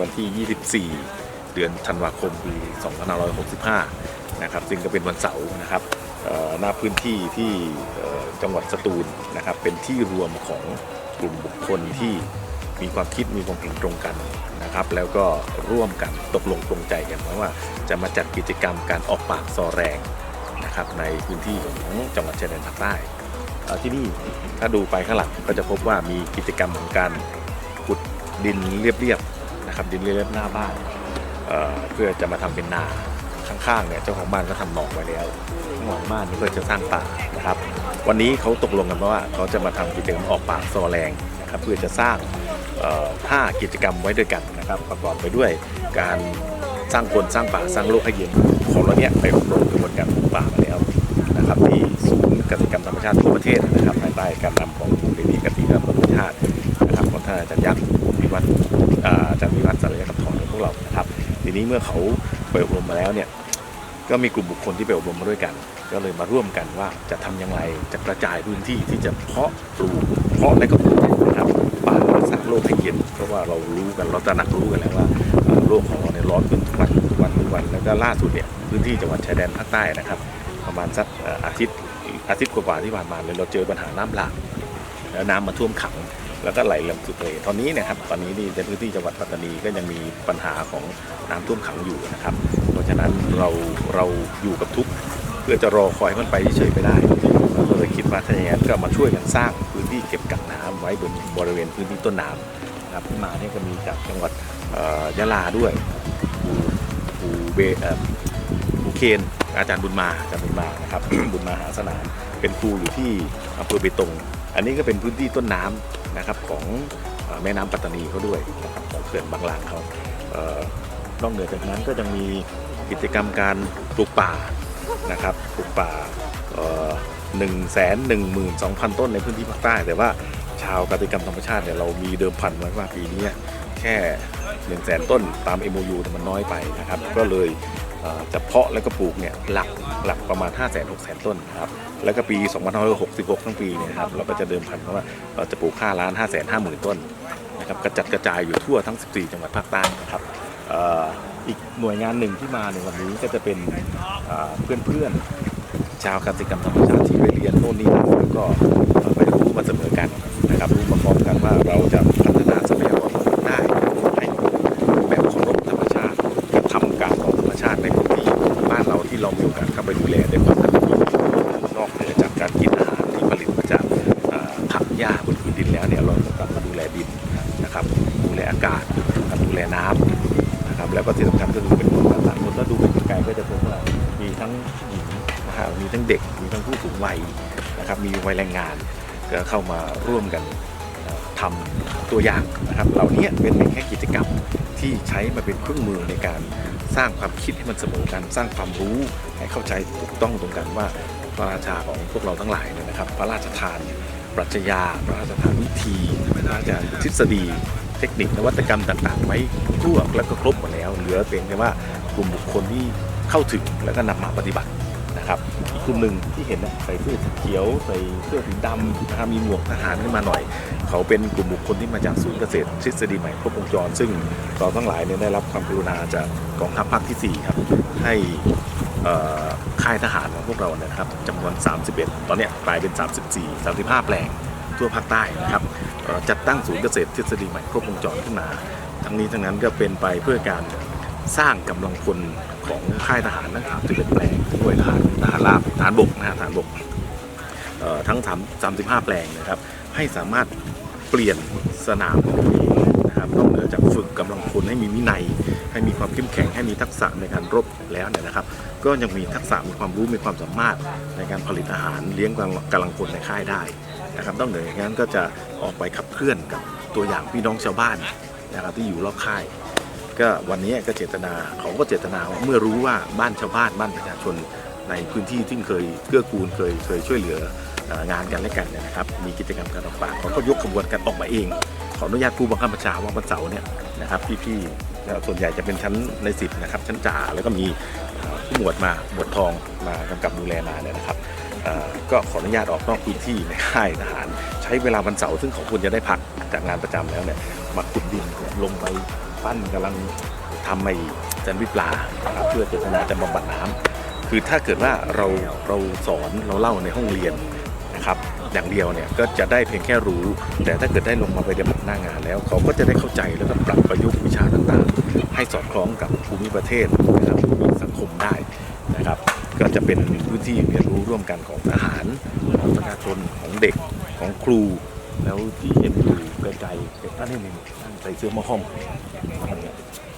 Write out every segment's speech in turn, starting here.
วันที่ 24 เดือนธันวาคมปี 2565 นะครับ ซึ่งก็เป็นวันเสาร์นะครับหน้าพื้นที่ที่จังหวัดสตูลนะครับ เป็นที่รวมของกลุ่มบุคคลที่มีความคิดมีความเห็นตรงกันนะครับ แล้วก็ร่วมกันตกลงปรงใจกันว่าจะมาจัดกิจกรรมการออกปากซอแรงนะครับในพื้นที่ของจังหวัดชายแดนภาคใต้ที่นี่ถ้าดูไปข้างหลังก็จะพบว่ามีกิจกรรมของการขุดดินเรียบๆ นะครับดินเรียบๆหน้าบ้านเเพื่อจะมาทำเป็นนาข้างๆเนี่ยเจ้าของบ้านก็ทำหนองไว้แล้วหลังบ้านเพื่อจะสร้างป่านะครับ วันนี้เขาตกลงกันว่าเขาจะมาทำกิจกรรมออกปากซอแรงนะครับเพื่อจะสร้างเอ่อห้ากิจกรรมไว้ด้วยกันนะครับประกอบไปด้วยการสร้างคนสร้างป่าสร้างโลกให้เย็นของเราเนี่ยไปอบรมกระบวนการปลูกป่ามาแล้วนะครับที่ศูนย์กสิกรรมธรรมชาติทั่วประเทศนะครับภายใต้การนำของมูลนิธิกสิกรรมธรรมชาตินะครับของท่านอาจารย์ยักษ์วิวัฒน์ ทีนี้เมื่อเขาไปอบรมมาแล้วเนี่ยก็มีกลุ่มบุคคลที่ไปอบรมมาด้วยกัน ก็เลยมาร่วมกันว่าจะทำยังไงจะกระจายพื้นที่ที่จะเพาะปลูกเพาะและก็ปลูกนะครับป่าสร้างโลกให้เย็นเพราะว่าเรารู้กันเราตระหนักรู้กันแล้วว่าโลกของเราเนี่ยร้อนขึ้นทุกวันทุกวันทุกวันแล้วก็ล่าสุดเนี่ยพื้นที่จังหวัดชายแดนภาคใต้นะครับ ประมาณสักอาทิตย์อาทิตย์กว่าที่ผ่านมาเลยเราเจอปัญหาน้ำหลากแล้วน้ำมาท่วมขัง แล้วก็ไหลลงสู่ทะเลตอนนี้นะครับตอนนี้นี่ในพื้นที่จังหวัดปัตตานีก็ยังมีปัญหาของน้ำท่วมขังอยู่นะครับ เพราะฉะนั้นเราเราอยู่กับทุกเพื่อจะรอคอยให้มันไปเฉยไม่ได้เราก็เลยคิดว่าถ้าอย่างนั้นก็มาช่วยกันสร้างพื้นที่เก็บกักน้ำไว้บนบริเวณพื้นที่ต้นน้ำนะครับที่มาเนี่ยก็มีจากจังหวัดยะลาด้วยภูภูเบอครูเคนอาจารย์บุญมาอาจารย์บุญมานะครับบุญมาหาสนามเป็นครูอยู่ที่อำเภอเบตง อันนี้ก็เป็นพื้นที่ต้นน้ำนะครับของแม่น้ำปัตตานีเขาด้วยนะครับของเขื่อนบางลางเขาเออนอกเหนือจากนั้นก็ยังมีกิจกรรมการปลูกป่านะครับปลูกป่าหนึ่งแสนหนึ่งหมื่นสองพันต้นในพื้นที่ภาคใต้ แต่ว่าชาวกติกรรมธรรมชาติเนี่ยเรามีเดิมพันไว้ว่าปีนี้แค่1นึ่งแสนต้นตาม MOU มันน้อยไปนะครับ ก็เลยจะเพาะแล้วก็ปลูกเนี่ยหลักหลักประมาณ5 6 0 0 0 0 ต้นครับ แล้วก็ปี 2566 ทั้งปีเนี่ยครับเราก็จะเดิมพันว่าเราจะปลูก5ล้าน 5 5 0 0 0 0 ต้นนะครับกระจัดกระจายอยู่ทั่วทั้ง 14 จังหวัดภาคใต้นะครับอ,อีกหน่วยงานหนึ่งที่มาในวันนี้ก็จะเป็นเพื่อนๆชาวกสิกรรมธรรมชาติที่ไปเรียนโน่นนี่นั่นแล้วก็ไปรู้มาเสมอกันนะครับรู้มาพร้อมกันว่าเราจะ นะครับมีวัยแรงงานก็เข้ามาร่วมกันเอ่อทำตัวอย่างนะครับ เหล่านี้เป็นแค่กิจกรรมที่ใช้มาเป็นเครื่องมือในการสร้างความคิดให้มันเสมอกัน สร้างความรู้ให้เข้าใจถูกต้องตรงกันว่าพระราชาของพวกเราทั้งหลายเนี่ยนะครับ พระราชทานปรัชญา พระราชทานวิธีพระราชทานทฤษฎี เทคนิคนวัตกรรมต่างๆไว้ทั่วแล้วก็ครบหมดแล้วเหลือเพียงแค่ว่ากลุ่มบุคคลที่เข้าถึงแล้วก็นำมาปฏิบัติ นะครับอีกกลุ่มหนึ่งที่เห็นนะใส่เสื้อสีเขียวใส่เสื้อสีดำนะครับมีหมวกทหารขึ้นมาหน่อย เขาเป็นกลุ่มบุคคลที่มาจากศูนย์เกษตรทฤษฎีใหม่ครบวงจร ซึ่งเราทั้งหลายเนี่ยได้รับความกรุณาจากกองทัพภาคที่4ครับให้ค่ายทหารของพวกเราเนยนะครับจำนวน 31 ตอนเนี้ยกลายเป็น 34 35 แปลงทั่วภาคใต้นะครับจัดตั้งศูนย์เกษตรทฤษฎีใหม่ครบวงจรขึ้นมา ทั้งนี้ทั้งนั้นก็เป็นไปเพื่อการ สร้างกำลังพลของค่ายทหารทั้ง31แปลงด้วยทหารทหารราบทหารบกนะฮะทหารบกเอ่อทั้ง3 35แปลงนะครับ ให้สามารถเปลี่ยนสนามของตัวเองนะครับนอกเหนือจากฝึกกำลังพลให้มีวินัย ให้มีความเข้มแข็งให้มีทักษะในการรบแล้วเนี่ยนะครับ ก็ยังมีทักษะมีความรู้มีความสามารถในการผลิตอาหารเลี้ยงกำลังพลในค่ายได้นะครับนอกเหนือจากนั้นก็จะออกไปขับเคลื่อนกับตัวอย่างพี่น้องชาวบ้านนะครับที่อยู่รอบค่าย ก็วันนี้ก็เจตนาเขาก็เจตนาว่าเมื่อรู้ว่าบ้านชาวบ้านบ้านประชาชนในพื้นที่ที่เคยเกื้อกูลเคยเคยช่วยเหลืองานกันและกันนะครับ มีกิจกรรมการออกปากเขาก็ยกขบวนกันออกมาเอง ขออนุญาตผู้บังคับบัญชาว่าวันเสาร์เนี่ยนะครับพี่ๆส่วนใหญ่จะเป็นชั้นในสิบนะครับชั้นจ่าแล้วก็มีผู้หมวดมาหมวดทองมากำกับดูแลมาเนี่ยนะครับก็ขออนุญาตออกนอกพื้นที่ในค่ายทหาร ใช้เวลาวันเสาร์ซึ่งเขาควรจะได้พักจากงานประจำแล้วเนี่ยมาขุดดินลงไป ปั้นกำลังทำไอ้แซนด์วิชปลานะครับเพื่อเจตนาจะบำบัดน้ำคือถ้าเกิดว่าเราเราสอนเราเล่าในห้องเรียนนะครับอย่างเดียวเนี่ยก็จะได้เพียงแค่รู้ แต่ถ้าเกิดได้ลงมาไปปฏิบัติหน้างานแล้ว เขาก็จะได้เข้าใจแล้วก็ปรับประยุกต์วิชาต่างๆ ให้สอดคล้องกับภูมิประเทศนะครับสังคมได้นะครับ ก็จะเป็นพื้นที่เรียนรู้ร่วมกันของทหารของประชาชนของเด็กของครู แล้วที่เห็นอยู่ไกลๆเด็นั่นนี่นี่นั่นใส่เสื้อมอห้อม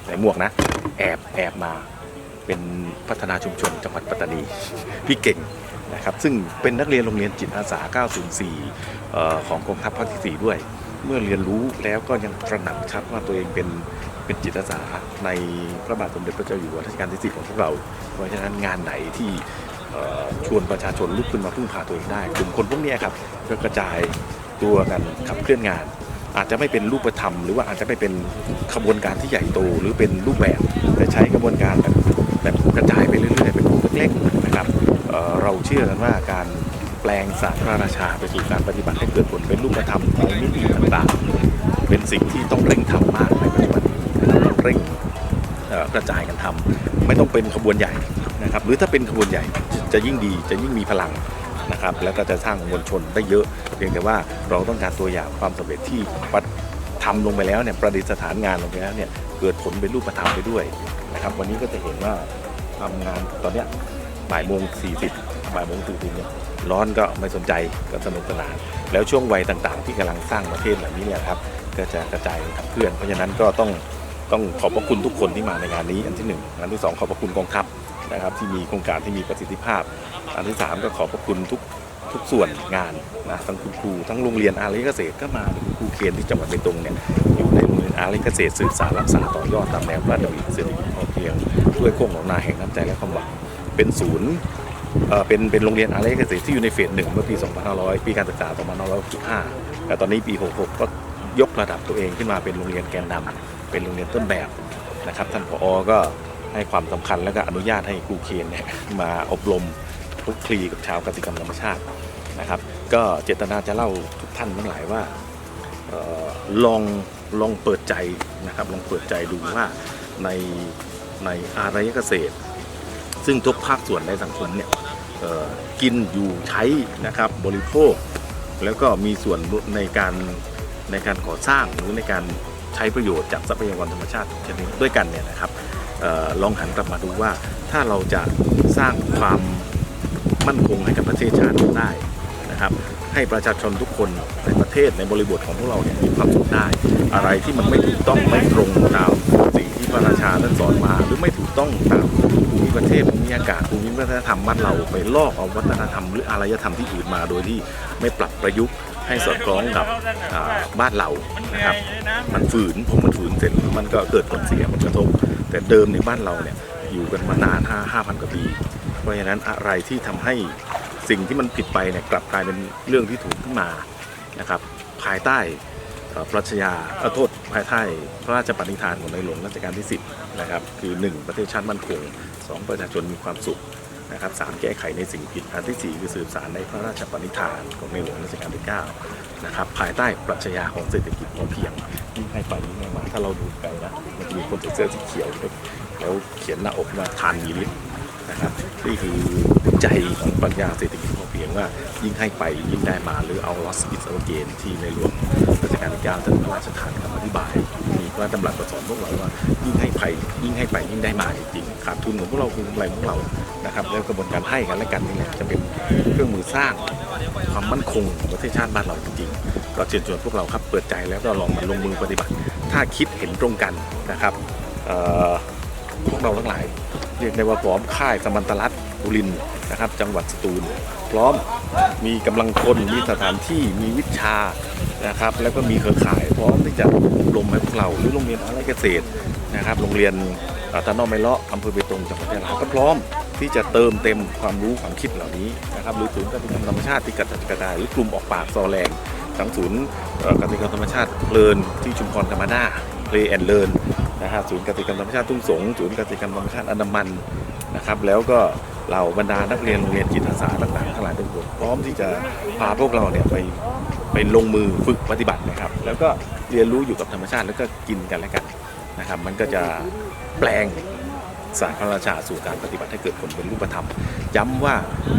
ใส่หมวกนะ แอบแอบมาเป็นพัฒนาชุมชนจังหวัดปัตตานีพี่เก่งนะครับ ซึ่งเป็นนักเรียนโรงเรียนจิตอาสา 904ออของกองทัพภาคที่ 4 ด้วย เมื่อเรียนรู้แล้วก็ยังตระหนักชัดว่าตัวเองเป็นเป็นจิตอาสาในพระบาทสมเด็จพระเจ้าอยู่หัวรัชกาลที่ 4 ของพวกเรา เพราะฉะนั้นงานไหนที่ชวนประชาชนลุกขึ้นมาพึ่งพาตัวเองได้กลุ่มคนพวกนี้ครับก็กระจายตัวกันขับเคลื่อนงาน อาจจะไม่เป็นรูปธรรมหรือว่าอาจจะไม่เป็นขบวนการที่ใหญ่โตหรือเป็นรูปแบบ แต่ใช้กระบวนการแบบแบบกระจายไปเรื่อยๆเป็นกลุ่มเล็กๆนะครับเเราเชื่อกันว่าการแปลงศาสตร์พระราชาไปสู่การปฏิบัติให้เกิดผลเป็นรูปธรรมในมิติต่างๆ เป็นสิ่งที่ต้องเร่งทำมากในปัจจุบันนี้นะครับต้องเร่งกระจายกันทำไม่ต้องเป็นขบวนใหญ่นะครับหรือถ้าเป็นขบวนใหญ่จะยิ่งดีจะยิ่งมีพลัง นะครับแล้วก็จะสร้างมวลชนได้เยอะ เพียงแต่ว่าเราต้องการตัวอย่างความสำเร็จที่ปฏิทำลงไปแล้วเนี่ยประดิษฐานงานลงไปแล้วเนี่ยเกิดผลเป็นรูปธรรมไปด้วยนะครับวันนี้ก็จะเห็นว่าทำงานตอนเนี้ยบ่ายโมงสี่สิบบ่ายโมงสี่สิบเนี่ยร้อนก็ไม่สนใจก็สนุกสนาน แล้วช่วงวัยต่างๆ ที่กำลังสร้างประเทศเหล่านี้เนี่ยครับก็จะกระจายขับเคลื่อน เพราะฉะนั้นก็ต้องต้องขอบพระคุณทุกคนที่มาในงานนี้อันที่หนึ่งอันที่สองขอบพระคุณกองทัพนะครับที่มีโครงการที่มีประสิทธิภาพ อันที่สามก็ขอบพระคุณทุกทุกส่วนงานนะทั้งคุณครูทั้งโรงเรียนอารีเกษตรก็มาคุณครูเคนที่จังหวัดเบตงเนี่ยอยู่ในโรงเรียนอารีเกษตรสื่อสารรักษาต่อยอดตามแนวพระราชดำริเศรษฐกิจพอเพียงด้วยโครงของนาแห่งน้ำใจและความหวังเป็นศูนย์เป็นเป็นโรงเรียนอารีเกษตรที่อยู่ในเฟสหนึ่งเมื่อปี 2500 ปีการศึกษา 2565 แต่ตอนนี้ปี 66 ก็ยกระดับตัวเองขึ้นมาเป็นโรงเรียนแกนนำเป็นโรงเรียนต้นแบบนะครับท่านผอก็ให้ความสำคัญและก็อนุญาตให้ครูเคนเนี่ยมาอบรม คลุกคลีกับชาวกสิกรรมธรรมชาตินะครับ ก็เจตนาจะเล่าทุกท่านทั้งหลายว่าออลองลองเปิดใจนะครับลองเปิดใจดูว่าในในอารยเกษตร ซึ่งทุกภาคส่วนในสังคมเนี่ยกินอยู่ใช้นะครับบริโภค แล้วก็มีส่วนในการในการก่อสร้างหรือในการใช้ประโยชน์จากทรัพยากรธรรมชาติทุกชนิดด้วยกันเนี่ยนะครับออลองหันกลับมาดูว่าถ้าเราจะสร้างความ มั่นคงให้กับประเทศชาติได้นะครับให้ประชาชนทุกคนในประเทศในบริบทของพวกเราเนี่ยมีความสุขได้ อะไรที่มันไม่ถูกต้องไม่ตรงตามสิ่งที่พระราชาท่านสอนมา หรือไม่ถูกต้องตามภูมิประเทศภูมิอากาศภูมิวัฒนธรรมบ้านเราไปลอกเอาวัฒนธรรมหรืออารยธรรมที่อื่นมาโดยที่ไม่ปรับประยุกต์ให้สอดคล้องกับบ้านเรานะครับมันฝืนผมมันฝืนเสร็จมันก็เกิดผลเสียผลกระทบ แต่เดิมในบ้านเราเนี่ยอยู่กันมานานห้าพันกว่าปี เพราะฉะนั้นอะไรที่ทำให้สิ่งที่มันผิดไปเนี่ยกลับกลายเป็นเรื่องที่ถูกขึ้นมานะครับภายใต้ปรัชญาอโทษภายใต้พระราชปณิธานของในหลวงรัชกาลที่ 10 นะครับ คือ 1 ประเทศชาติมั่นคง 2 ประชาชนมีความสุขนะครับสามแก้ไขในสิ่งผิดอันที่ 4 คือสืบสารในพระราชปณิธานของในหลวงรัชกาลที่ 9 นะครับ ภายใต้ปรัชญาของเศรษฐกิจพอเพียงยิ่งให้ไปยิ่งให้มาถ้าเราดูไปนะมันจะมีคนใส่เสื้อสีเขียวแล้วเขียนหน้าอกว่าทานมีฤทธิ์ นะครับนี่คือใจของปรัชญาเศรษฐกิจพอเพียงว่ายิ่งให้ไปยิ่งได้มาหรือเอา loss is our gain ที่ในหลวงรัชกาลที่9ท่านพระราชทานคำอธิบาย มีพระดำรัสสอนพวกเราว่า ยิ่งให้ไปยิ่งให้ไปยิ่งได้มาจริงขาดทุนของพวกเราคือกำไรของพวกเรานะครับแล้วกระบวนการให้กันและกันนี่แหละจะเป็นเครื่องมือสร้างความมั่นคงของประเทศชาติบ้านเราจริงๆก็เชิญชวนพวกเราครับเปิดใจแล้วก็ลองมาลงมือปฏิบัติ ถ้าคิดเห็นตรงกันนะครับพวกเราทั้งหลาย เรียกได้ว่าพร้อมค่ายสมันตรัตบุรินนะครับ จังหวัดสตูล พร้อมมีกำลังคนมีสถานที่มีวิชานะครับ แล้วก็มีเครือข่าย พร้อมที่จะอบรมให้พวกเราหรือโรงเรียนอะไรเกษตรนะครับ โรงเรียนตะนอไมเลาะอำเภอเบตงจังหวัดยะลาก็พร้อมที่จะเติมเต็มความรู้ความคิดเหล่านี้นะครับหรือศูนย์การศึกษาธรรมชาติที่กระจัดกระจายหรือกลุ่มออกปากซอแรงทั้งศูนย์การศึกษาธรรมชาติเพลินที่ชุมพรธรรมนาเพลแอนเลิน นะฮะศูนย์กสิกรรมธรรมชาติทุ่งสงศูนย์กสิกรรมธรรมชาติอนามันนะครับ แล้วก็เหล่าบรรดานักเรียนโรงเรียนจิตอาสาต่างๆทั้งหลายทั้งปวงพร้อมที่จะพาพวกเราเนี่ยไปไปลงมือฝึกปฏิบัตินะครับ แล้วก็เรียนรู้อยู่กับธรรมชาติแล้วก็กินกันและกันนะครับ มันก็จะแปลงสารพระราชาสู่การปฏิบัติให้เกิดผลเป็นรูปธรรม ย้ำว่า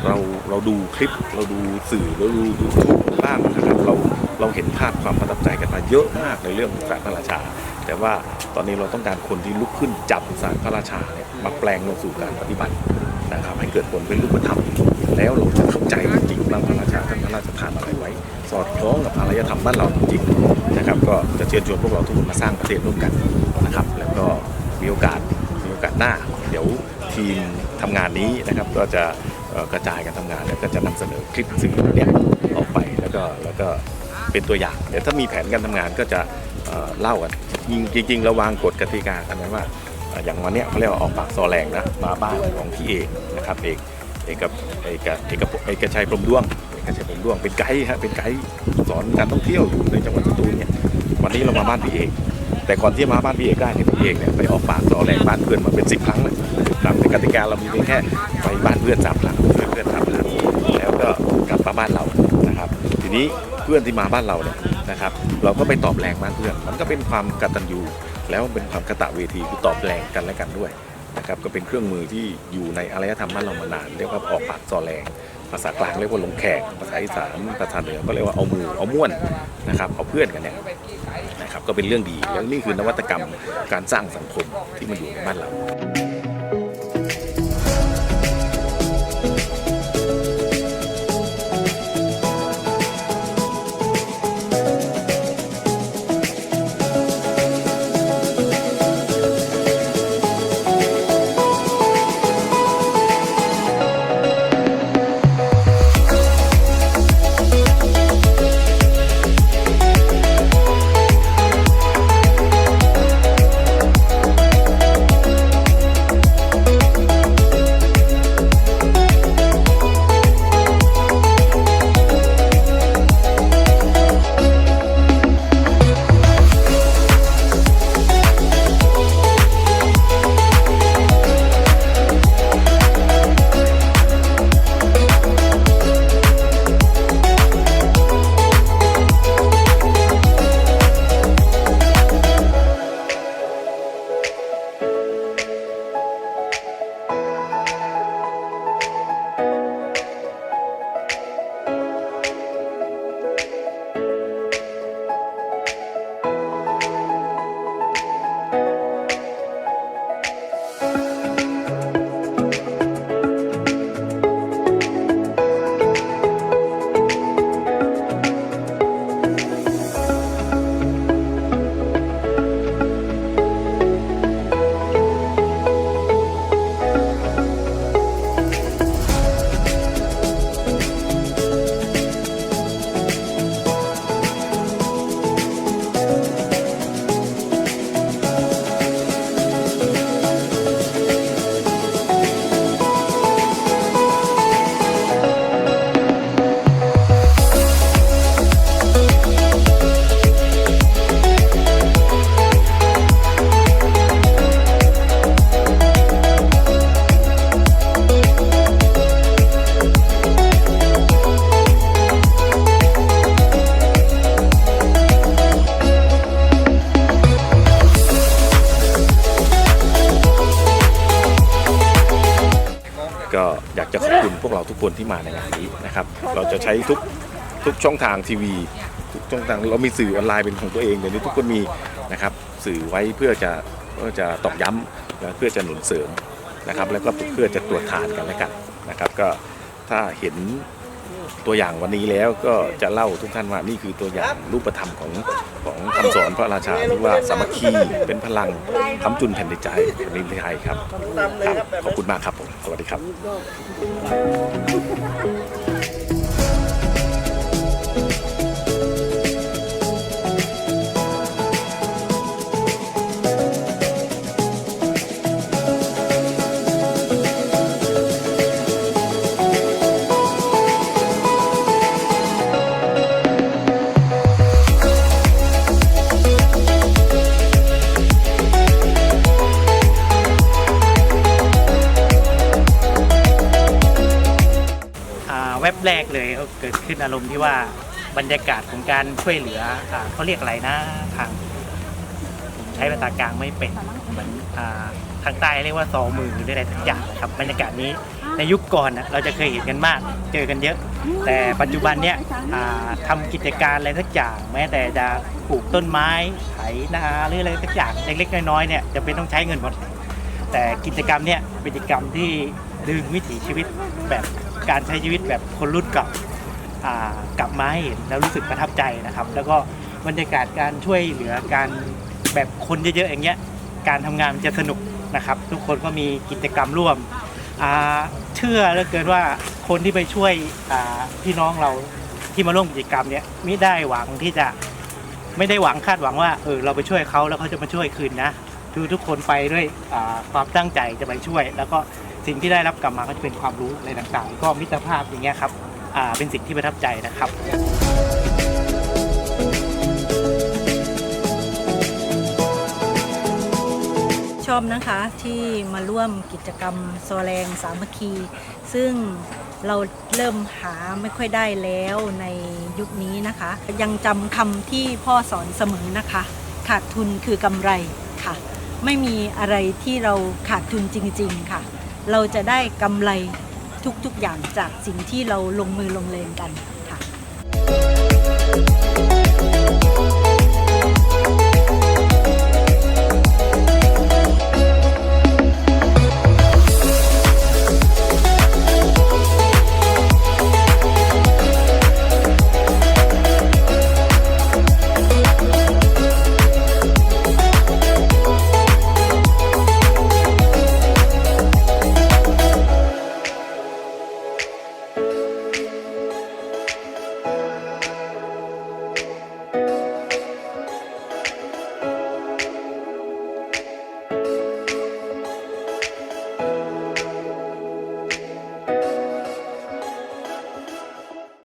เราเราดูคลิปเราดูสื่อเราดูยูทูบบ้างนะครับเรา เราเห็นภาพความประทับใจกันมาเยอะมากในเรื่องของสารพระราชา แต่ว่าตอนนี้เราต้องการคนที่ลุกขึ้นจับสารพระราชาเนี่ยมาแปลงลงสู่การปฏิบัตินะครับให้เกิดผลเป็นรูปธรรมแล้วเราจะเข้าใจจริงๆว่าพระราชาท่านพระราชทานอะไรไว้ สอดคล้องกับอารยธรรมบ้านเราจริงๆนะครับ ก็จะเชิญชวนพวกเราทุกคนมาสร้างประเทศร่วมกันนะครับ แล้วก็มีโอกาสมีโอกาสหน้า เดี๋ยวทีมทำงานนี้นะครับก็จะกระจายกันทำงานแล้วก็จะนำเสนอคลิปสื่อเนี่ยออกไปแล้วก็แล้วก็ เป็นตัวอย่างเดี๋ยวถ้ามีแผนการทำงานก็จะเเล่ากันจริงๆราวางกฎกติกากันไว้ว่า อย่างวันนี้เขาเรียกว่าออกปากซอแรงนะมาบ้านของพี่เอกนะครับเอกเอกกับเอกเอกเอกชัยพรมด้วงเอกชัยพรมด้วงเป็นไกด์ฮะเป็นไกด์สอนการท่องเที่ยวอยู่ในจังหวัดสตูลเนี่ยวันนี้เรามาบ้านพี่เอกแต่ก่อนที่จะมาบ้านพี่เอกได้เนี่ยพี่เอกเนี่ยไปออกปากซอแรงบ้านเพื่อนมาเป็นสิบครั้งเลยครั้งในกติกาเรามีเพียงแค่ไปบ้านเพื่อนสามครั้งช่วยเพื่อนสามครั้งแล้วก็กลับมาบ้านเรานะครับ ทีนี้ เพื่อนที่มาบ้านเราเนี่ยนะครับเราก็ไปตอบแรงบ้านเพื่อน มันก็เป็นความกตัญญูแล้วเป็นความกะตะเวทีคือตอบแรงกันและกันด้วยนะครับก็เป็นเครื่องมือที่อยู่ในอารยธรรมบ้านเรามานานเรียกว่าออกปากซอแรงภาษากลางเรียกว่าลงแขกภาษาอีสานภาษาเหนือก็เรียกว่าเอาหมูเอาม่วนนะครับเอาเพื่อนกันเนี่ยนะครับก็เป็นเรื่องดีแล้วนี่คือนวัตกรรมการสร้างสังคมที่มันอยู่ในบ้านเรา ทุกช่องทางทีวี ทุกช่องทางเรามีสื่อออนไลน์เป็นของตัวเองเดี๋ยวนี้ทุกคนมีนะครับสื่อไว้เพื่อจะเพื่อจะตอกย้ำและเพื่อจะหนุนเสริมนะครับ แล้วก็เพื่อจะตรวจทานกันและกันนะครับ ก็ถ้าเห็นตัวอย่างวันนี้แล้วก็จะเล่าทุกท่านว่านี่คือตัวอย่างรูปธรรมของของคำสอนพระราชาที่ว่าสามัคคีเป็นพลังคำจุนแผ่นดินใจแผ่นดินไทยครับครับ ขอบคุณมากครับผมสวัสดีครับารมณ์ที่ว่าบรรยากาศของการช่วยเหลืออเขาเรียกอะไรนะทางผมใช้ภาษากลางไม่เป็นเหมือนทางใต้เรียกว่าซอมือหรืออะไรสักอย่างนะครับบรรยากาศนี้ในยุคก่อนนะเราจะเคยเห็นกันมาก เจอกันเยอะ แต่ปัจจุบันเนี่ยอ่าทำกิจการอะไรสักอย่าง แม้แต่จะปลูกต้นไม้ไถนาหรืออะไรสักอย่างเล็กๆน้อยๆเนี่ยจะเป็นต้องใช้เงินหมด แต่กิจกรรมเนี่ยเป็นกิจกรรมที่ดึงวิถีชีวิตแบบการใช้ชีวิตแบบคนรุ่นเก่า กลับมาให้เห็นแล้วรู้สึกประทับใจนะครับ แล้วก็บรรยากาศการช่วยเหลือการแบบคนเยอะๆอย่างเงี้ยการทำงานมันจะสนุกนะครับ ทุกคนก็มีกิจกรรมร่วมเชื่อเหลือเกินว่าคนที่ไปช่วยพี่น้องเราที่มาร่วมกิจกรรมเนี่ยไม่ได้หวังที่จะไม่ได้หวังคาดหวังว่าเออเราไปช่วยเขาแล้วเขาจะมาช่วยคืนนะคือทุกคนไปด้วยความตั้งใจจะไปช่วย แล้วก็สิ่งที่ได้รับกลับมาก็จะเป็นความรู้อะไรต่างๆ ก็มิตรภาพอย่างเงี้ยครับ เป็นสิ่งที่ประทับใจนะครับชอบนะคะที่มาร่วมกิจกรรมโซแรงสามัคคี ซึ่งเราเริ่มหาไม่ค่อยได้แล้วในยุคนี้นะคะ ยังจำคำที่พ่อสอนเสมอนะคะ ขาดทุนคือกำไรค่ะ ไม่มีอะไรที่เราขาดทุนจริง ๆค่ะ เราจะได้กำไร ทุกๆอย่างจากสิ่งที่เราลงมือลงแรงกัน